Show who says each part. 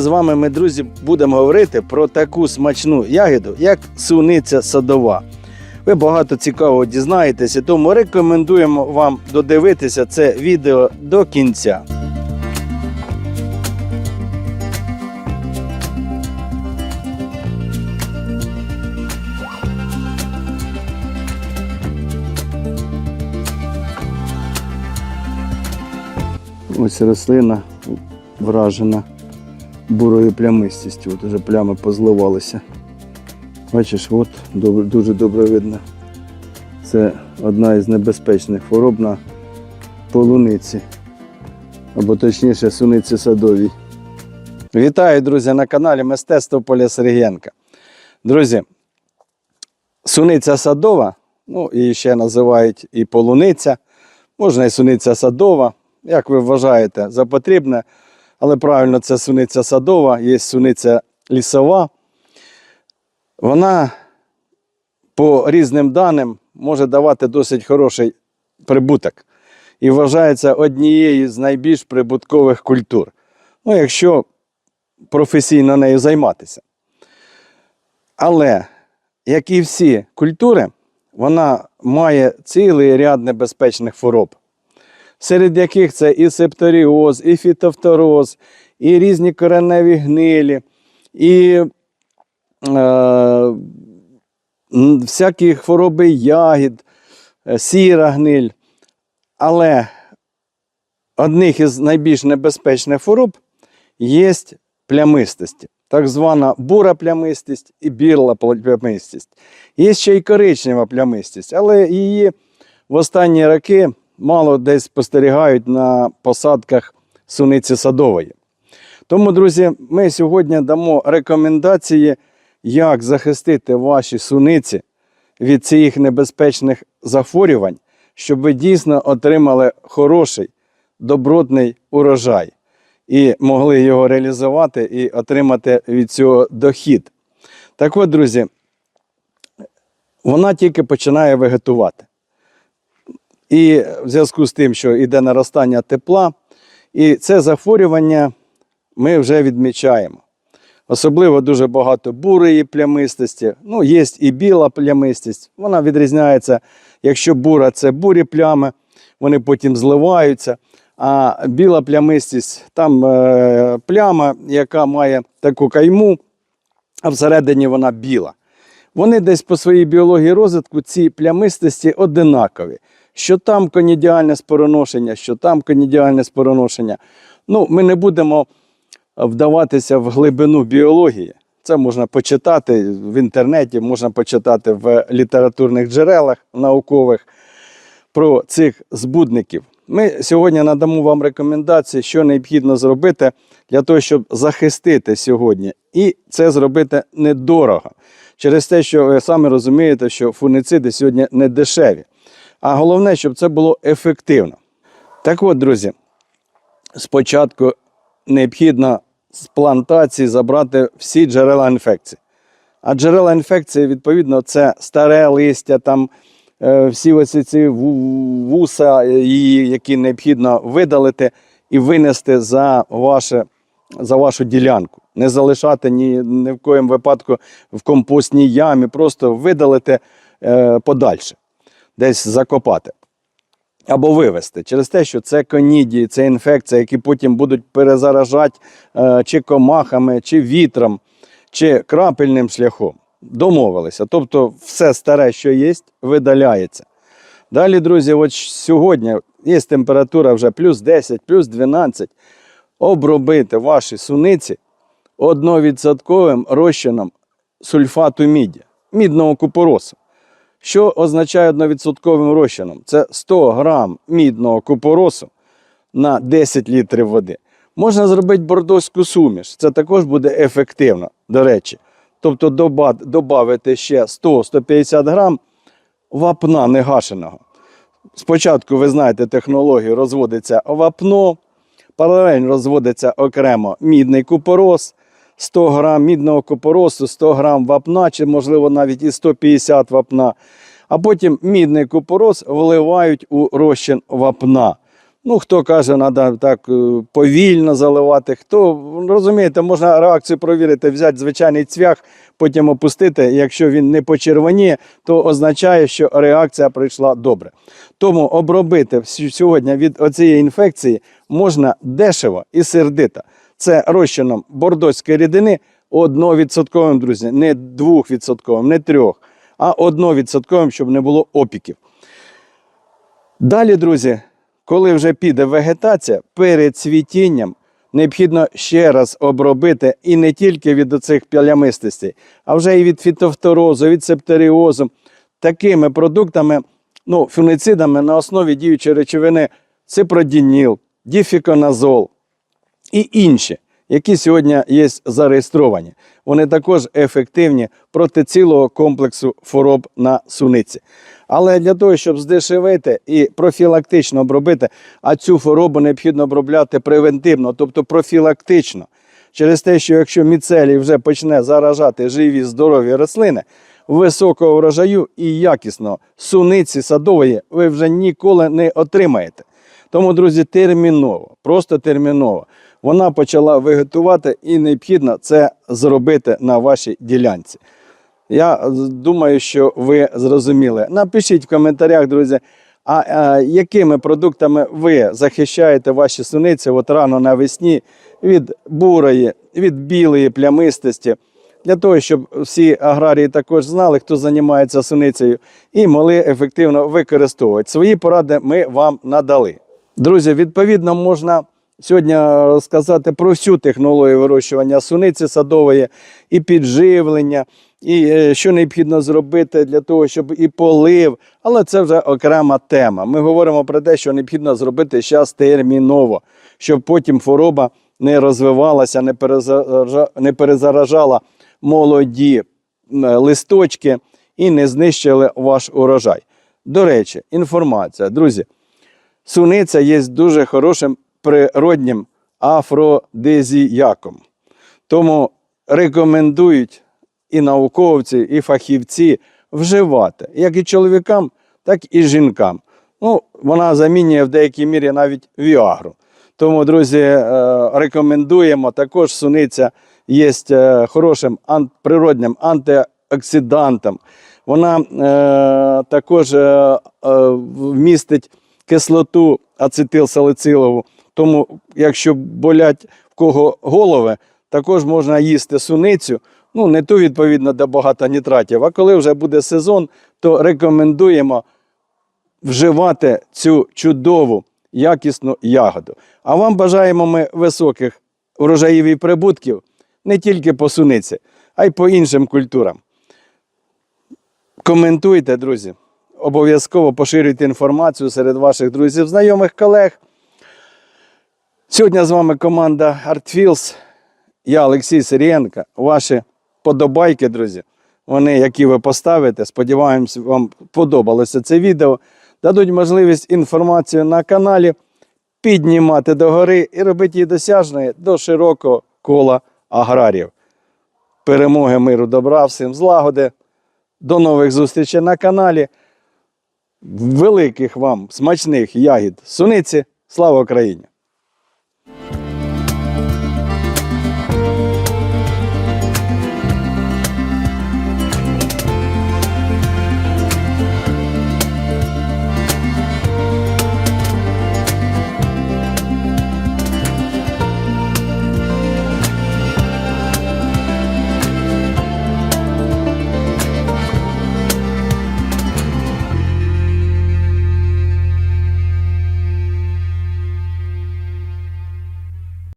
Speaker 1: З вами ми, друзі, будемо говорити про таку смачну ягоду, як суниця садова. Ви багато цікавого дізнаєтеся, тому рекомендуємо вам додивитися це відео до кінця. Ось рослина вражена бурою плямистістю. От уже плями позливалися. Бачиш, от добре, дуже добре видно. Це одна із небезпечних хвороб на полуниці. Або точніше суниці садовій. Вітаю, друзі, на каналі Мистецтво Поля Сергієнка. Друзі, суниця садова, ну і ще називають і полуниця, можна і суниця садова. Як ви вважаєте за потрібне, але правильно це суниця садова, є суниця лісова. Вона по різним даним може давати досить хороший прибуток і вважається однією з найбільш прибуткових культур. Ну, якщо професійно нею займатися. Але, як і всі культури, вона має цілий ряд небезпечних хвороб серед яких це і септоріоз, і фітофтороз, і різні кореневі гнилі, і е, всякі хвороби ягід, е, сіра гниль. Але одних із найбільш небезпечних хвороб є плямистості. Так звана бура плямистість і бірла плямистість. Є ще й коричнева плямистість, але її в останні роки мало десь спостерігають на посадках суниці садової. Тому, друзі, ми сьогодні дамо рекомендації, як захистити ваші суниці від цих небезпечних захворювань, щоб ви дійсно отримали хороший, добротний урожай і могли його реалізувати і отримати від цього дохід. Так от, друзі, вона тільки починає вегетувати. І в зв'язку з тим, що йде наростання тепла, і це захворювання ми вже відмічаємо. Особливо дуже багато бурої плямистості, ну, є і біла плямистість. Вона відрізняється, якщо бура це бурі плями, вони потім зливаються. А біла плямистість там е, пляма, яка має таку кайму, а всередині вона біла. Вони десь по своїй біології розвитку ці плямистості одинакові що там конідіальне спороношення, що там конідіальне спороношення. Ну, ми не будемо вдаватися в глибину біології. Це можна почитати в інтернеті, можна почитати в літературних джерелах наукових про цих збудників. Ми сьогодні надамо вам рекомендації, що необхідно зробити для того, щоб захистити сьогодні. І це зробити недорого. Через те, що ви самі розумієте, що фунициди сьогодні не дешеві. А головне, щоб це було ефективно. Так от, друзі, спочатку необхідно з плантації забрати всі джерела інфекції. А джерела інфекції, відповідно, це старе листя, там е, всі ось ці вуса, які необхідно видалити і винести за, ваше, за вашу ділянку. Не залишати ні, ні в коєму випадку в компостній ямі, просто видалити е, подальше десь закопати або вивезти через те, що це конідії, це інфекція, які потім будуть перезаражати е, чи комахами, чи вітром, чи крапельним шляхом. Домовилися. Тобто, все старе, що є, видаляється. Далі, друзі, от сьогодні є температура вже плюс 10, плюс 12. Обробити ваші суниці одновідсотковим розчином сульфату міді, мідного купоросу. Що означає 1% розчином? Це 100 грам мідного купоросу на 10 літрів води. Можна зробити бордоську суміш. Це також буде ефективно, до речі. Тобто додати ще 100-150 грам вапна негашеного. Спочатку, ви знаєте, технологію розводиться вапно, паралельно розводиться окремо мідний купорос, 100 грам мідного купоросу, 100 грам вапна, чи, можливо, навіть і 150 вапна. А потім мідний купорос вливають у розчин вапна. Ну, хто каже, треба так е, повільно заливати. Хто розумієте, можна реакцію провірити, взяти звичайний цвях, потім опустити. Якщо він не почервоніє, то означає, що реакція прийшла добре. Тому обробити сьогодні від оцієї інфекції можна дешево і сердито. Це розчином бордоської рідини 1%, друзі, не 2%, не 3%, а 1%, щоб не було опіків. Далі, друзі, коли вже піде вегетація, перед цвітінням необхідно ще раз обробити і не тільки від оцих плямистостей, а вже і від фітофторозу, від септеріозу, такими продуктами, ну, фунгицидами на основі діючої речовини ципродініл, діфіконазол і інші, які сьогодні є зареєстровані. Вони також ефективні проти цілого комплексу хвороб на суниці. Але для того, щоб здешевити і профілактично обробити, а цю хворобу необхідно обробляти превентивно, тобто профілактично. Через те, що якщо міцелій вже почне заражати живі здорові рослини, високого врожаю і якісного суниці садової ви вже ніколи не отримаєте. Тому, друзі, терміново, просто терміново. Вона почала вегетувати і необхідно це зробити на вашій ділянці. Я думаю, що ви зрозуміли. Напишіть в коментарях, друзі, а, а якими продуктами ви захищаєте ваші суниці от рано навесні від бурої, від білої плямистості, для того, щоб всі аграрії також знали, хто займається суницею, і могли ефективно використовувати. Свої поради ми вам надали. Друзі, відповідно, можна сьогодні розказати про всю технологію вирощування суниці садової, і підживлення, і е, що необхідно зробити для того, щоб і полив. Але це вже окрема тема. Ми говоримо про те, що необхідно зробити зараз терміново, щоб потім хвороба не розвивалася, не перезаражала молоді листочки і не знищили ваш урожай. До речі, інформація, друзі. Суниця є дуже хорошим природнім афродизіяком. Тому рекомендують і науковці, і фахівці вживати як і чоловікам, так і жінкам. Ну, вона замінює в деякій мірі навіть віагру. Тому, друзі, е, рекомендуємо. Також суниця є е, хорошим природним антиоксидантом. Вона е, також вмістить кислоту ацетилсалицилову. Тому, якщо болять в кого голови, також можна їсти суницю. Ну, не ту відповідно, де багато нітратів. А коли вже буде сезон, то рекомендуємо вживати цю чудову якісну ягоду. А вам бажаємо ми високих врожаїв і прибутків не тільки по суниці, а й по іншим культурам. Коментуйте, друзі. Обов'язково поширюйте інформацію серед ваших друзів, знайомих колег. Сьогодні з вами команда ArtFields. Я Олексій Сирієнко. Ваші подобайки, друзі. Вони, які ви поставите, сподіваємось, вам подобалося це відео. Дадуть можливість інформацію на каналі піднімати догори і робити її досяжною до широкого кола аграріїв. Перемоги, миру, добра, всім злагоди. До нових зустрічей на каналі. Великих вам смачних ягід суниці. Слава Україні!